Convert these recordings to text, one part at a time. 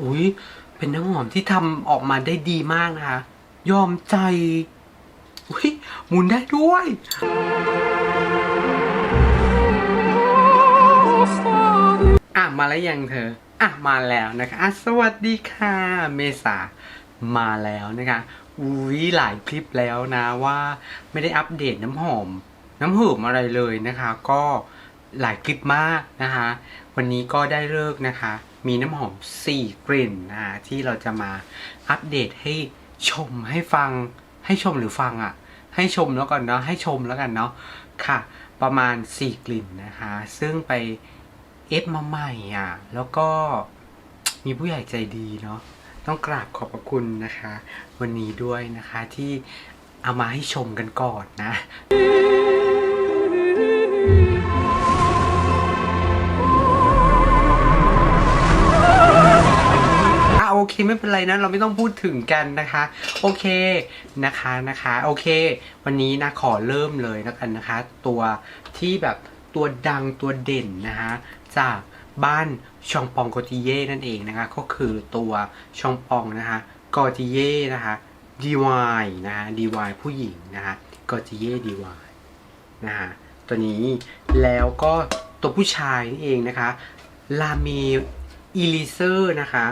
อุ้ยเป็นน้ำหอมที่ทำออกมาได้ดีมากนะคะ ยอมใจ อุ้ยหมุนได้ด้วย อะ มาแล้วยังเธอ อะ มาแล้วนะคะอะสวัสดีค่ะ เมษา มาแล้วนะคะ อุ้ยหลายคลิปแล้วนะว่าไม่ได้อัปเดตน้ำหอม น้ำหอมอะไรเลยนะคะ ก็หลายคลิปมากนะคะ วันนี้ก็ได้เลิกนะคะ มีน้ำหอม 4 กลิ่นนะที่เราจะมาอัปเดตให้ชมให้ฟังให้ชมหรือฟังอะ่ะ ให้ชมแล้วก่อนเนาะให้ชมแล้วกันเนาะค่ะ ประมาณ 4 กลิ่นนะคะซึ่งไปเอฟมาใหม่อะ แล้วก็มีผู้ใหญ่ใจดีเนาะต้องกราบขอบพระคุณนะคะ วันนี้ด้วยนะคะที่เอามาให้ชมกันก่อนนะ ไม่เป็นไรนะ เราไม่ต้องพูดถึงกันนะคะ โอเคนะคะนะคะ โอเค วันนี้นะขอเริ่มเลยแล้วกันนะคะ ตัวที่แบบตัวดังตัวเด่นนะคะจากบ้านชองปองโกติเย่นั่นเองนะคะ ก็คือตัวชองปองนะคะกอติเย่นะคะดีวายนะคะดีวายผู้หญิงนะคะกอติเย่ดีวายนะคะตัวนี้แล้วก็ตัวผู้ชายนี่เองนะคะลาเมอีลิเซอร์นะคะ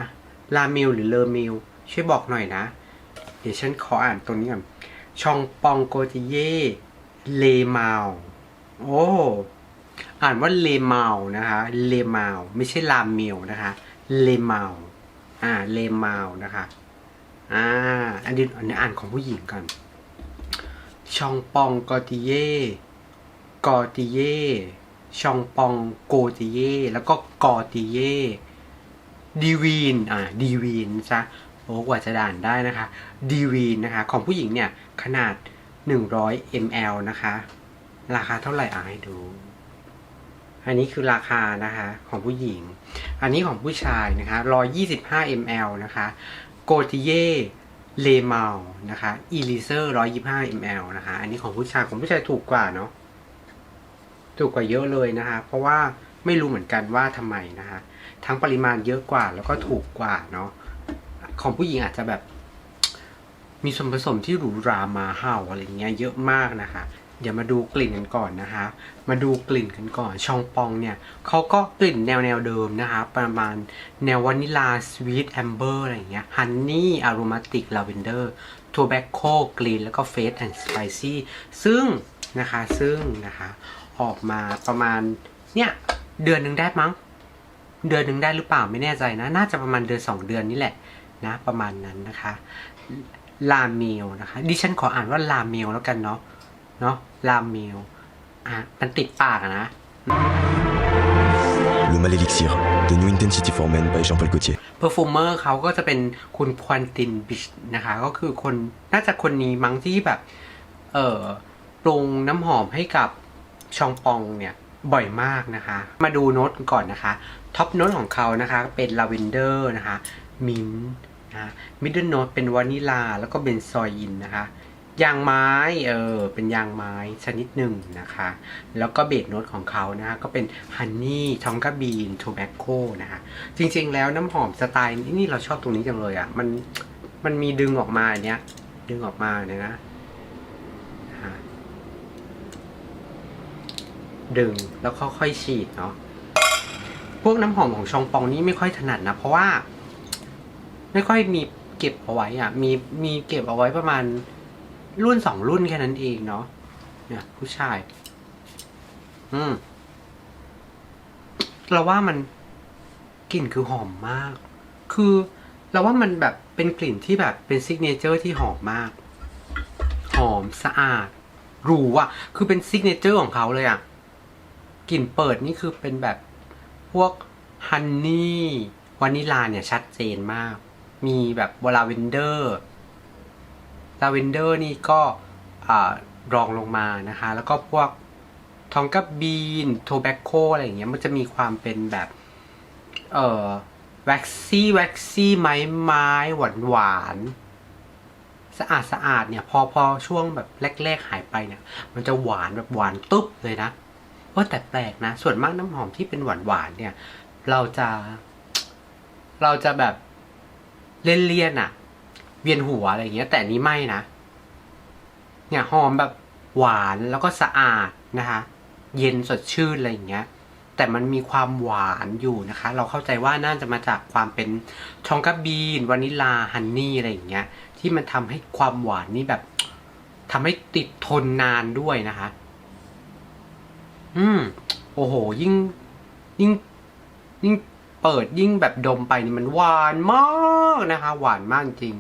ลามิลหรือเลอมิลช่วยบอกหน่อยนะ เดี๋ยวฉันขออ่านตรงนี้ก่อนชองปองโกติเย่เลมาโอ้อ่านว่าเลมานะคะ เลมาไม่ใช่ลามิลนะคะ เลมาอ่าเลมานะคะอ่าอันนี้อันนี้อ่านของผู้หญิงก่อนชองปองโกติเย่กอติเย่ชองปองโกติเย่แล้วก็กอติเย่ ดีวีนอ่าดีวีนซะโอ้กว่าจะด่านได้นะคะดีวีนนะคะ ของผู้หญิงเนี่ยขนาด 100 ml นะคะ ราคาเท่าไหร่อ่าให้ดู อันนี้คือราคานะคะของผู้หญิง อันนี้ของผู้ชายนะคะ 125 ml นะคะโกติเย่เลเมานะคะอีลิเซอร์125 ml นะคะ อันนี้ของผู้ชายของผู้ชายถูกกว่าเนาะถูกกว่าเยอะเลยนะคะ เพราะว่า ไม่รู้เหมือนกันว่าทำไมนะคะทั้งปริมาณเยอะกว่าแล้วก็ถูกกว่าเนาะของผู้หญิงอาจจะแบบ มีส่วนผสมที่หรูหรามาเห่าอะไรเงี้ยเยอะมากนะคะเดี๋ยวมาดูกลิ่นกันก่อนนะคะ มาดูกลิ่นกันก่อน ชองปองเนี่ยเขาก็กลิ่นแนวแนวเดิมนะคะ ประมาณแนววานิลาสวีทแอมเบอร์อะไรเงี้ย ฮันนี่อ r รมาติกลาเวนเดอร์ทูแบคโคกรีนแล้วก็เฟสแอนด์สไปซี่ซึ่งนะคะ ซึ่งนะคะ ออกมาประมาณเนี่ย เดือนหนึ่งได้มั้ง เดือนหนึ่งได้หรือเปล่าไม่แน่ใจนะ น่าจะประมาณเดือนสองเดือนนี่แหละนะ ประมาณนั้นนะคะลาเมลนะคะ ดิฉันขออ่านว่าลาเมลแล้วกันเนาะเนาะลาเมลอะมันติดปากอะนะ Le Mal Elixir de New Intensity for Men by Jean-Paul Gaultier. เพอร์ฟูเมอร์เขาก็จะเป็นคุณควันตินบิชนะคะ ก็คือคนน่าจะคนนี้มั้งที่แบบ เอ่อปรุงน้ำหอมให้กับชองปองเนี่ย บ่อยมากนะคะ มาดูโน้ตก่อนนะคะ ท็อปโน้ตของเขานะคะ เป็นลาเวนเดอร์นะคะ มิ้นต์นะมิดเดิลโน้ตเป็นวานิลา แล้วก็เบนซอยอินนะคะยางไม้เออเป็นยางไม้ชนิดหนึ่งนะคะ แล้วก็เบสโน้ตของเขานะคะก็เป็นฮันนี่ทองกาบีนโทแบคโคนะคะ จริงๆแล้วน้ำหอมสไตล์นี้นี่เราชอบตรงนี้จังเลยอะ่ะ มันมันมีดึงออกมาเนี้ยดึงออกมาเนี่ยนะฮะ ดึงแล้วค่อยๆฉีดเนาะพวกน้ำหอมของชองปองนี่ไม่ค่อยถนัดนะ เพราะว่า ไม่ค่อยมีเก็บเอาไว้อะ่ะ มีมีเก็บเอาไว้ประมาณรุ่นสองรุ่นแค่นั้นเองเนาะเนี่ย ผู้ชาย อืมเราว่ามันกลิ่นคือหอมมาก คือเราว่ามันแบบเป็นกลิ่นที่แบบเป็นซิกเนเจอร์ที่หอมมาก หอมสะอาดหรูอะ คือเป็นซิกเนเจอร์ของเขาเลยอะ กลิ่นเปิดนี่คือเป็นแบบพวกฮันนี่วานิลาเนี่ยชัดเจนมาก มีแบบวลาเวนเดอร์ลาเวนเดอร์นี่ก็รองลงมานะคะ แล้วก็พวกทองกับบีนโทแบคโคอะไรอย่างเงี้ยมันจะมีความเป็นแบบเอ่อแว็กซี่แว็กซี่ไม้ไม้หวานหวานสะอาดสะอาดเนี่ย พอพอช่วงแบบแรก ๆ หายไปเนี่ย มันจะหวานแบบหวานตุ๊บเลยนะ ว่าแต่แปลกนะ ส่วนมากน้ำหอมที่เป็นหวานหวานๆเนี่ย เราจะ เราจะแบบเลี่ยนเลี่ยนๆอะเวียนหัวอะไรอย่างเงี้ย แต่นี้ไม่นะ เนี่ยหอมแบบหวานแล้วก็สะอาดนะคะ เย็นสดชื่นอะไรอย่างเงี้ย แต่มันมีความหวานอยู่นะคะ เราเข้าใจว่าน่าจะมาจากความเป็นชองกาบีนวานิลาฮันนี่อะไรอย่างเงี้ย ที่มันทำให้ความหวานนี่แบบทำให้ติดทนนานด้วยนะคะ อืม โอ้โห ยิ่ง ยิ่ง ยิ่งเปิดยิ่งแบบดมไปนี่มันหวานมากนะคะ หวานมากจริง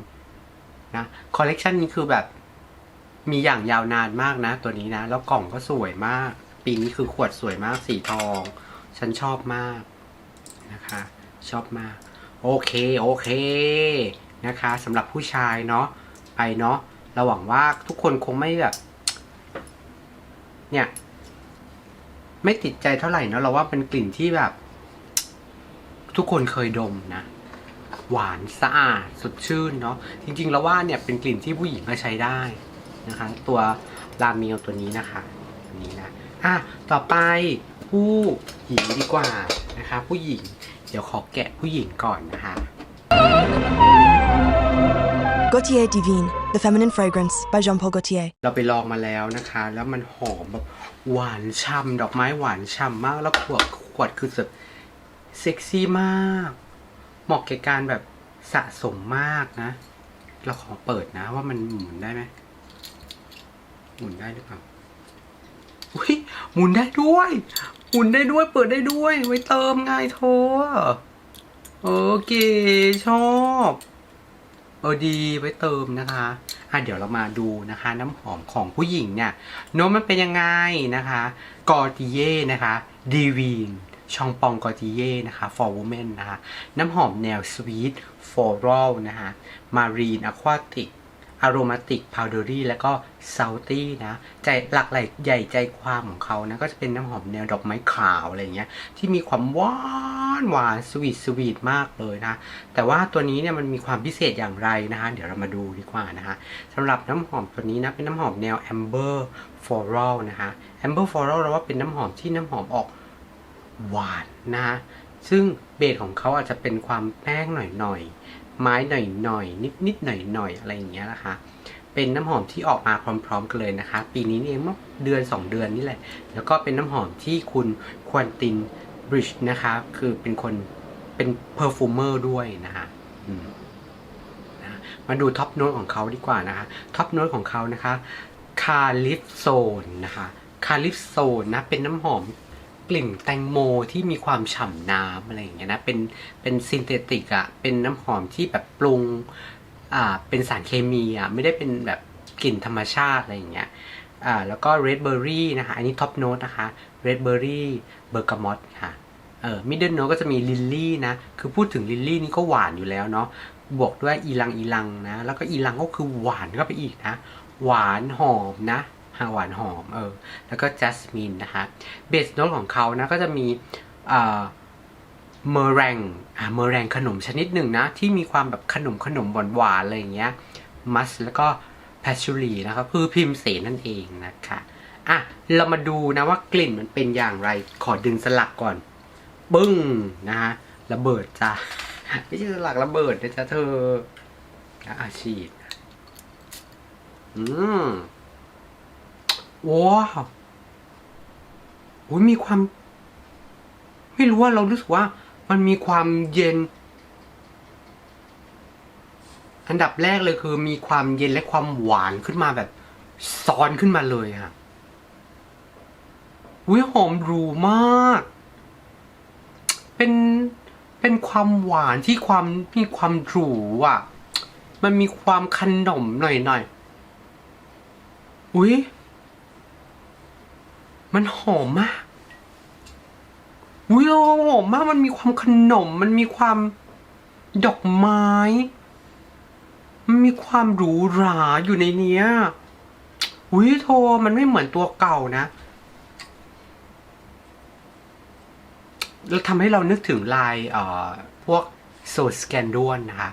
นะคอลเลกชันนี้คือแบบมีอย่างยาวนานมากนะ ตัวนี้นะ แล้วกล่องก็สวยมาก ปีนี้คือขวดสวยมากสีทอง ฉันชอบมากนะคะ ชอบมาก โอเคโอเคนะคะสำหรับผู้ชายเนาะไปเนาะเราหวังว่าทุกคนคงไม่แบบ เนี่ย ไม่ติดใจเท่าไหร่เนอะเราว่าเป็นกลิ่นที่แบบ ทุกคนเคยดมนะ หวานสะอาดสดชื่นเนาะจริงๆ แล้วว่าเนี่ยเป็นกลิ่นที่ผู้หญิงก็ใช้ได้นะคะ ตัวลาเมียวตัวนี้นะคะตัวนี้นะอะต่อไปผู้หญิงดีกว่านะคะ ผู้หญิง เดี๋ยวขอแกะผู้หญิงก่อนนะคะ Gautier Divine, the feminine fragrance by Jean Paul Gaultier. เราไปลองมาแล้วนะคะ แล้วมันหอมแบบ หวานฉ่ำดอกไม้หวานฉ่ำมาก แล้วขวดขวดคือแบบเซ็กซี่มาก เหมาะแก่การแบบสะสมมากนะ เราขอเปิดนะว่ามันหมุนได้ไหมหมุนได้หรือเปล่าอุ้ยหมุนได้ด้วย หมุนได้ด้วย เปิดได้ด้วย ไว้เติมไงเธอโอเคชอบ เออดีไว้เติมนะคะอะเดี๋ยวเรามาดูนะคะ น้ำหอมของผู้หญิงเนี่ยโน้มมันเป็นยังไงนะคะกอติเย่นะคะดีวีนชองปองกอติเย่นะคะ for women นะคะ น้ำหอมแนวสวีทฟลอรัลนะคะมารีนอะควาติก aromatic powdery แล้วก็ salty นะใจหลักใหญ่ใหญ่ใจความของเขานะก็จะเป็นน้ำหอมแนวดอกไม้ขาวอะไรเงี้ยที่มีความหวานหวานสวีทสวีทมากเลยนะ แต่ว่าตัวนี้เนี่ยมันมีความพิเศษอย่างไรนะคะ เดี๋ยวเรามาดูดีกว่านะคะสำหรับน้ำหอมตัวนี้นะเป็นน้ำหอมแนว amber floral นะคะ amber floral เราว่าเป็นน้ำหอมที่น้ำหอมออกหวานนะคะซึ่งเบสของเขาอาจจะเป็นความแป้งหน่อยๆ ไม้หน่อยๆนิดๆหน่อยๆอะไรอย่างเงี้ยนะคะ เป็นน้ำหอมที่ออกมาพร้อม ๆ กันเลยนะคะ ปีนี้เองเมื่อเดือน 2 เดือนนี่แหละ แล้วก็เป็นน้ำหอมที่คุณควันตินบริดจ์นะคะ คือเป็นคนเป็นเพอร์ฟูเมอร์ด้วยนะคะมนะมาดูท็อปโน้ตของเขาดีกว่านะคะ ท็อปโน้ตของเขานะคะคาลิฟโซนนะคะ คาลิฟโซนนะ เป็นน้ำหอม กลิ่นแตงโมที่มีความฉ่ำน้ำอะไรอย่างเงี้ยนะเป็นเป็นซินเทติกอะเป็นน้ำหอมที่แบบปรุงอ่าเป็นสารเคมีอะไม่ได้เป็นแบบกลิ่นธรรมชาติอะไรอย่างเงี้ยอ่าแล้วก็ red berry นะคะอันนี้ท็อปโน้ตนะคะ red berry bergamot ค่ะเออ middle note ก็จะมีลิลลี่นะคือพูดถึงลิลลี่นี่ก็หวานอยู่แล้วเนาะบวกด้วยอีลังอีลังนะแล้วก็อีลังก็คือหวานเข้าไปอีกนะหวานหอมนะ ฮะหวานหอมเออแล้วก็จัสมินนะคะเบสโน้ตของเขานะก็จะมีอ่าเมอแรงอ่าเมอแรงขนมชนิดหนึ่งนะ ที่มีความแบบขนมขนมหวานหวานอะไรอย่างเงี้ยมัสแล้วก็แพชชูรีนะครับคือพิมพ์เสนนั่นเองนะคะอะเรามาดูนะว่ากลิ่นมันเป็นอย่างไรขอดึงสลักก่อน ปึ้งนะฮะระเบิดจ้ะไม่ใช่สลักระเบิดนะจ๊ะเธออะอาชีพอืม ว้าวอุ้ยมีความ ไม่รู้ว่าเรารู้สึกว่า มันมีความเย็น อันดับแรกเลยคือ มีความเย็นและความหวานขึ้นมาแบบซ้อนขึ้นมาเลยอะอุ้ยหอมรูมาก เป็นเป็นความหวานที่ความมีความหรูอะ มันมีความขนมหน่อยหน่อยอุ้ย มันหอมมากอุ้ยหอมมาก มันมีความขนม มันมีความดอกไม้ มันมีความหรูหราอยู่ในเนี้ยอุ้ยโทมันไม่เหมือนตัวเก่านะ แล้วทำให้เรานึกถึงลายเอ่อพวกโซสแกนด้วนนะคะ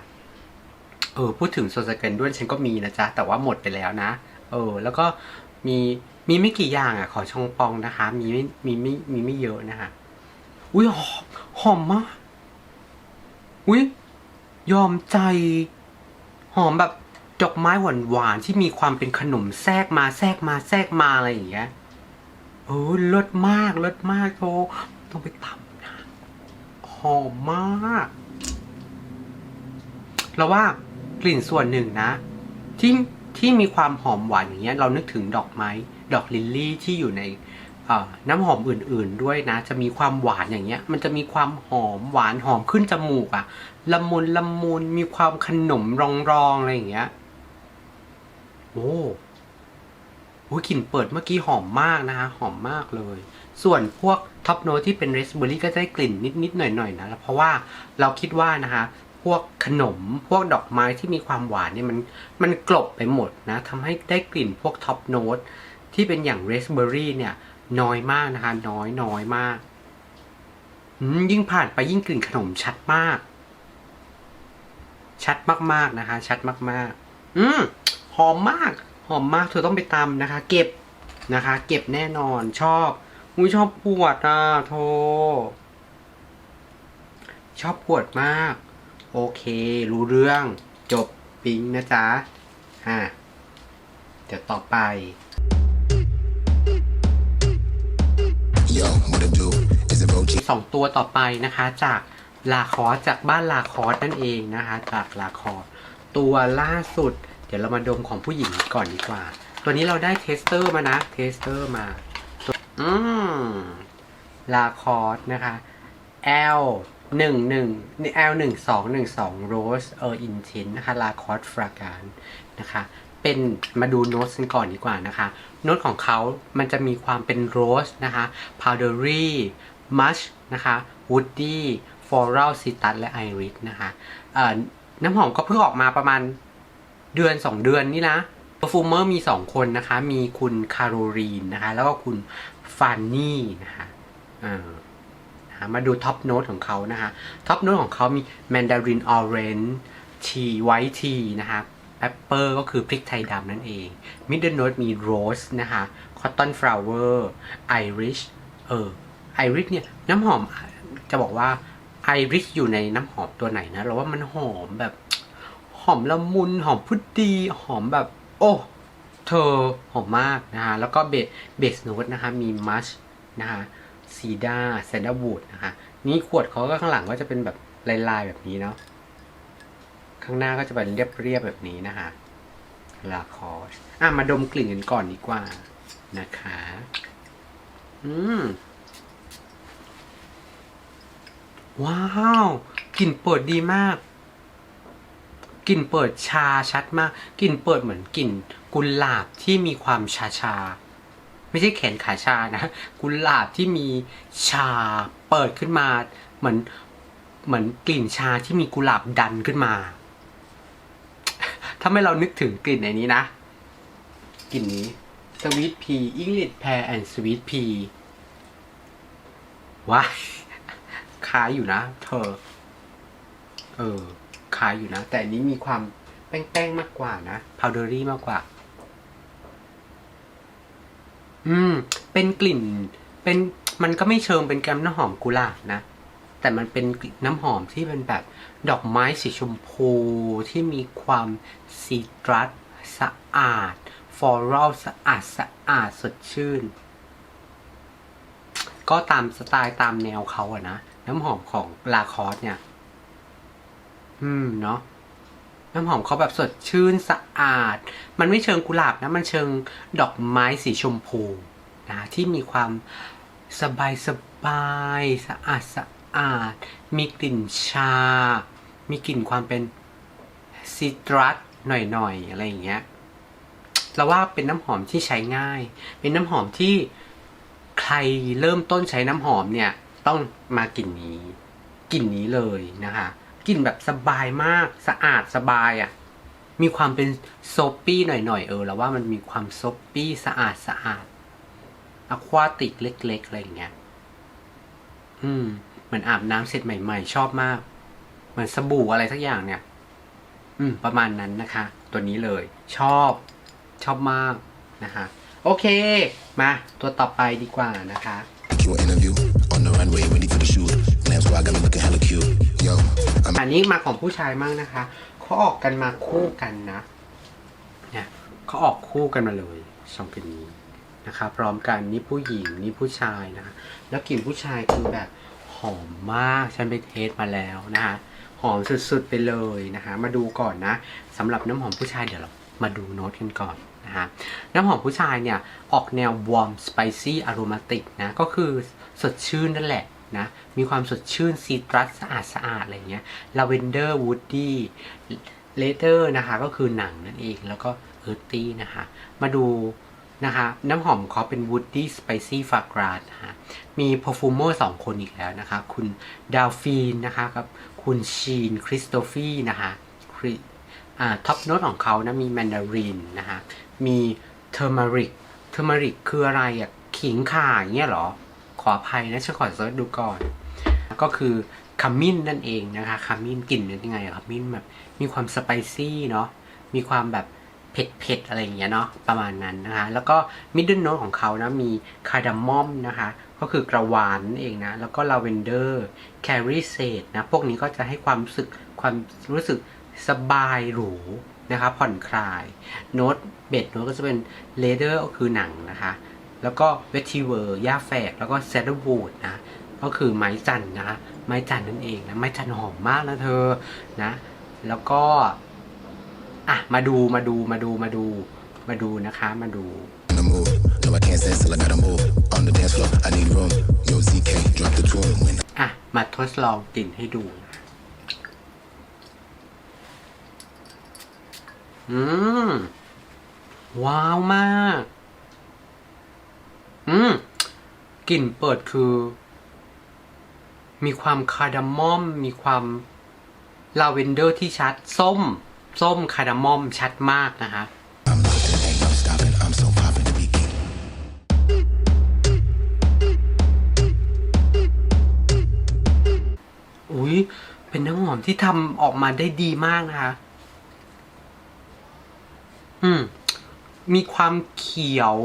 เออพูดถึงโซสแกนด้วนฉันก็มีนะจ๊ะ แต่ว่าหมดไปแล้วนะ เออ แล้วก็มี มีไม่กี่อย่างอะ ขอชงปองนะคะ มีไม่มีไม่มีไม่เยอะนะคะอุ้ยหอมหอมมากอุ้ยยอมใจ หอมแบบดอกไม้หวานหวานๆที่มีความเป็นขนมแทรกมาแทรกมาแทรกมาอะไรอย่างเงี้ยเออเลิศมากเลิศมากโทต้องไปตำนะหอมมากเราว่ากลิ่นส่วนหนึ่งนะ ที่ที่มีความหอมหวานอย่างเงี้ย เรานึกถึงดอกไม้ ดอกลิลลี่ที่อยู่ในน้ำหอมอื่นๆด้วยนะ จะมีความหวานอย่างเงี้ย มันจะมีความหอมหวานหอมขึ้นจมูกอะละมุนละมุนมีความขนมรองรองๆอะไรอย่างเงี้ยโอ้โหกลิ่นเปิดเมื่อกี้หอมมากนะคะหอมมากเลย ส่วนพวกท็อปโนที่เป็นเรสเบอร์รี่ก็จะได้กลิ่นนิดๆหน่อยๆนะเพราะว่าเราคิดว่านะคะพวกขนมพวกดอกไม้ที่มีความหวานเนี่ยมันมันกลบไปหมดนะทำให้ได้กลิ่นพวกท็อปโนต ที่เป็นอย่างเรสเบอร์รี่เนี่ย น้อยมากนะคะ น้อยน้อยมาก ยิ่งผ่านไปยิ่งกลิ่นขนมชัดมาก ชัดมากๆนะคะ ชัดมากๆ อืมหอมมาก หอมมาก เธอต้องไปตำนะคะ เก็บนะคะ เก็บแน่นอนชอบอุ้ยชอบปวดอะโทชอบปวดมาก โอเค รู้เรื่องจบปิ๊งนะจ๊ะอะเดี๋ยวต่อไป สองตัวต่อไปนะคะจากลาคอสจากบ้านลาคอสนั่นเองนะคะ จากลาคอสตัวล่าสุด เดี๋ยวเรามาดมของผู้หญิงก่อนดีกว่า ตัวนี้เราได้เทสเตอร์มานะเทสเตอร์มาอืมลาคอสนะคะ L หนึ่งหนึ่งนี่ L หนึ่งสองหนึ่งสอง Rose เอออินทินนะคะลาคอสฟราการนะคะ เป็นมาดูโน้ตกันก่อนดีกว่านะคะ โน้ตของเขามันจะมีความเป็นโรสนะคะ powdery mush นะคะ woody floral citrus และ iris นะคะน้ำหอมก็เพิ่งออกมาประมาณเดือน 2 เดือนนี่นะ p e r f u m e r มี 2 คนนะคะ มีคุณคาโรลีนนะคะ แล้วก็คุณฟานนี่นะคะมาดูท็อปโน้ตของเขานะคะ ท็อปโน้ตของเขามี mandarin orange tea white tea นะคะ pepper ก็คือพริกไทยดำนั่นเอง middle note มี rose นะคะ cotton flower irish เออ irish เนี่ยน้ำหอมจะบอกว่า irish อยู่ในน้ำหอมตัวไหนนะ เราว่ามันหอมแบบ หอมละมุน หอมพุดดีหอมแบบ โอ้เธอหอมมากนะคะแล้วก็เบสเบสโน้ตนะคะมีมัชนะคะซีดาแซนด์วูดนะคะนี่ขวดเขาก็ข้างหลังก็จะเป็นแบบลายๆแบบนี้เนาะ ข้างหน้าก็จะเป็นเรียบๆแบบนี้นะคะลาคอสอะมาดมกลิ่นกันก่อนดีกว่านะคะ อืม ว้าวกลิ่นเปิดดีมากกลิ่นเปิดชาชัดมากกลิ่นเปิดเหมือนกลิ่นกุหลาบที่มีความชาชา ไม่ใช่แขนขาชานะกุหลาบที่มีชาเปิดขึ้นมา เหมือนเหมือนกลิ่นชาที่มีกุหลาบดันขึ้นมา ถ้าไม่เรานึกถึงกลิ่นในนี้นะ กลิ่นนี้ Sweet Pea English Pear and Sweet Pea ว้ายคล้ายอยู่นะ เธอ เออคล้ายอยู่นะ แต่อันนี้มีความแป้งๆมากกว่านะพาวเดอรี่มากกว่า อืม เป็นกลิ่น เป็นมันก็ไม่เชิงเป็นแกมน้ำหอมกุหลาบนะ แต่มันเป็นกลิ่นน้ำหอมที่เป็นแบบดอกไม้สีชมพูที่มีความซีตรัสสะอาด ฟลอรัลสะอาดสะอาดสดชื่น ก็ตามสไตล์ตามแนวเขาอะนะ น้ำหอมของลาคอสเนี่ย อืมเนาะน้ำหอมเขาแบบสดชื่นสะอาด มันไม่เชิงกุหลาบนะ มันเชิงดอกไม้สีชมพูนะที่มีความสบายสบายสะอาดสะ อาด มีกลิ่นชา มีกลิ่นความเป็นซิตรัสหน่อยๆ อะไรอย่างเงี้ยเราว่าเป็นน้ำหอมที่ใช้ง่าย เป็นน้ำหอมที่ใครเริ่มต้นใช้น้ำหอมเนี่ย ต้องมากลิ่นนี้กลิ่นนี้เลยนะคะกลิ่นแบบสบายมากสะอาดสบายอะ่ะมีความเป็นโซปปี้หน่อยๆเออแล้วว่ามันมีความโซปปี้สะอาดสะอาดอะควาติกเล็กๆอะไรอย่างเงี้ย อืม เหมือนอาบน้ำเสร็จใหม่ ๆ ชอบมาก เหมือนสบู่อะไรสักอย่างเนี่ย อืม ประมาณนั้นนะคะ ตัวนี้เลย ชอบชอบมากนะคะโอเค มาตัวต่อไปดีกว่านะคะ You an interview on the runway, ready for the shoot. Glam squad got me looking hella cute. Yo, อันนี้มาของผู้ชายมั่งนะคะเขาออกกันมาคู่กันนะเนี่ยเขาออกคู่กันมาเลยสองกลิ่นนี้นะคะ พร้อมกันนี่ผู้หญิงนี่ผู้ชายนะคะ แล้วกลิ่นผู้ชายคือแบบ หอมมาก ฉันไปเทสมาแล้วนะคะ หอมสุดๆไปเลยนะคะ มาดูก่อนนะสำหรับน้ำหอมผู้ชายเดี๋ยวเรามาดูโน้ตกันก่อนนะคะน้ำหอมผู้ชายเนี่ย ออกแนว warm spicy aromatic นะ ก็คือสดชื่นนั่นแหละนะมีความสดชื่นซีตรัสสะอาดสะอาดอะไรเงี้ย lavender woody leather นะคะ ก็คือหนังนั่นเองแล้วก็ earthy นะคะ มาดู นะคะน้ำหอมเขาเป็น woody spicy fragrance นะคะมี perfumer สองคนอีกแล้วนะคะ คุณดาวฟีนนะคะกับคุณชีนคริสโตฟีนะคะคริอ่าท็อปโน้ตของเขานะมีแมนดารินนะคะมีเทอร์มาริกเทอร์มาริกคืออะไรอะขิงข่าอย่างเงี้ยหรอ ขออภัยนะฉันขอเซิร์ชดูก่อน ก็คือขมิ้นนั่นเองนะคะขมิ้นกลิ่นเป็นยังไงขมิ้นแบบมีความสไปซี่เนาะมีความแบบ เผ็ดๆอะไรอย่างเงี้ยเนาะประมาณนั้นนะคะ แล้วก็มิดเดิลโน e ของเขานะมีคาร์ดามอมนะคะ ก็คือกระวานนั่นเองนะ แล้วก็ลาเวนเดอร์แครีเซดนะ พวกนี้ก็จะให้ความรู้สึกความรู้สึกสบายหรูนะคะผ่อนคลาย โน้ตเบสโน้ตก็จะเป็นเลเดอร์ก็คือหนังนะคะ แล้วก็เวทีเวอร์ย่าแฝก แล้วก็เซดเดอร์วูดนะ ก็คือไม้จันนะคะไม้จันนั่นเองนะ ไม้จันหอมมากนะเธอนะ แล้วก็ อะมาดูมาดูมาดูมาดูมาดูนะคะมาดู move. No, I can't stand still. I gotta move. On the dance floor, I need room. Yo, ZK, drop the tune. When อะ มาทดลองกลิ่นให้ดูนะอืม ว้าวมาก อืม กลิ่นเปิดคือ มีความคาร์ดามอม มีความลาเวนเดอร์ที่ชัด ส้ม ส้มคาร์ดามอมชัดมากนะคะอุ้ยเป็นน้ำหอมที่ทำออกมาได้ดีมากนะคะ อืม มีความเขียว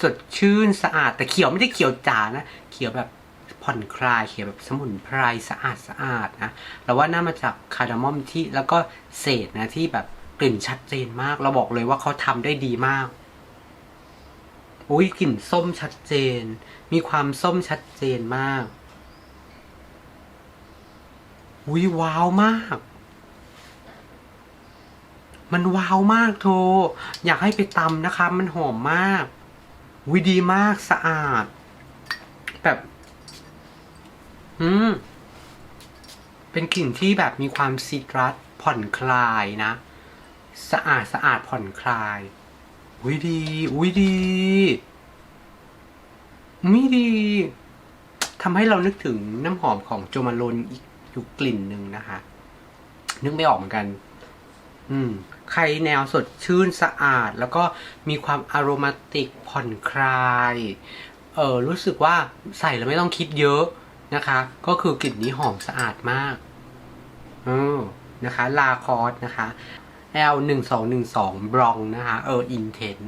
สดชื่นสะอาด แต่เขียวไม่ได้เขียวจ๋านะ เขียวแบบ ผ่อนคลายเขียวแบบสมุนไพรสะอาดสะอาดนะเราว่าน่ามาจากคาร์ดามอมที่แล้วก็เศษนะที่แบบกลิ่นชัดเจนมาก เราบอกเลยว่าเขาทำได้ดีมากอุ้ยกลิ่นส้มชัดเจน มีความส้มชัดเจนมากอุ้ยว้าวมาก มันว้าวมากโท อยากให้ไปตำนะคะ มันหอมมากวิดีมากสะอาด แบบ อืม เป็นกลิ่นที่แบบมีความซิตรัสผ่อนคลายนะ สะอาดสะอาดผ่อนคลาย อุ้ยดี อุ้ยดีไม่ดีทำให้เรานึกถึงน้ำหอมของโจมาโลนอีกอยู่กลิ่นหนึ่งนะคะ นึกไม่ออกเหมือนกัน อืม ใครแนวสดชื่นสะอาด แล้วก็มีความอารมาติกผ่อนคลาย เออรู้สึกว่าใส่แล้วไม่ต้องคิดเยอะ นะคะ ก็คือกลิ่นนี้หอมสะอาดมากเออนะคะลาคอสนะคะ L หนึ่งสองหนึ่งสองบรองนะคะเอออินเทน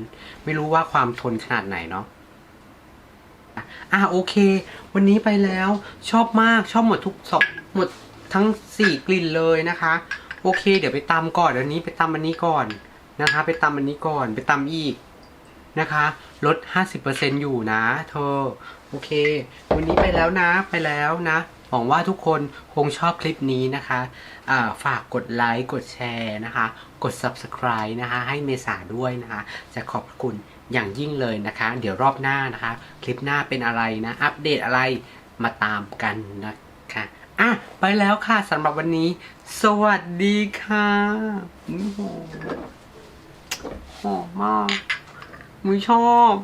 ไม่รู้ว่าความทนขนาดไหนเนาะอะโอเค วันนี้ไปแล้วชอบมากชอบหมดทุกสองหมดทั้งสี่กลิ่นเลยนะคะ โอเค เดี๋ยวไปตำก่อนเดี๋ยวนี้ไปตำอันนี้ก่อนนะคะ ไปตำอันนี้ก่อนไปตำอีก นะคะลด 50%อยู่นะเธอโอเค วันนี้ไปแล้วนะไปแล้วนะหวังว่าทุกคนคงชอบคลิปนี้นะคะอ่าฝากกดไลค์ กดแชร์นะคะ กด subscribe นะคะ ให้เมษาด้วยนะคะ จะขอบคุณอย่างยิ่งเลยนะคะ เดี๋ยวรอบหน้านะคะ คลิปหน้าเป็นอะไรนะ อัปเดตอะไรมาตามกันนะคะอะไปแล้วค่ะสำหรับวันนี้ สวัสดีค่ะอุ๊ยหหอมมาก มุยชอบ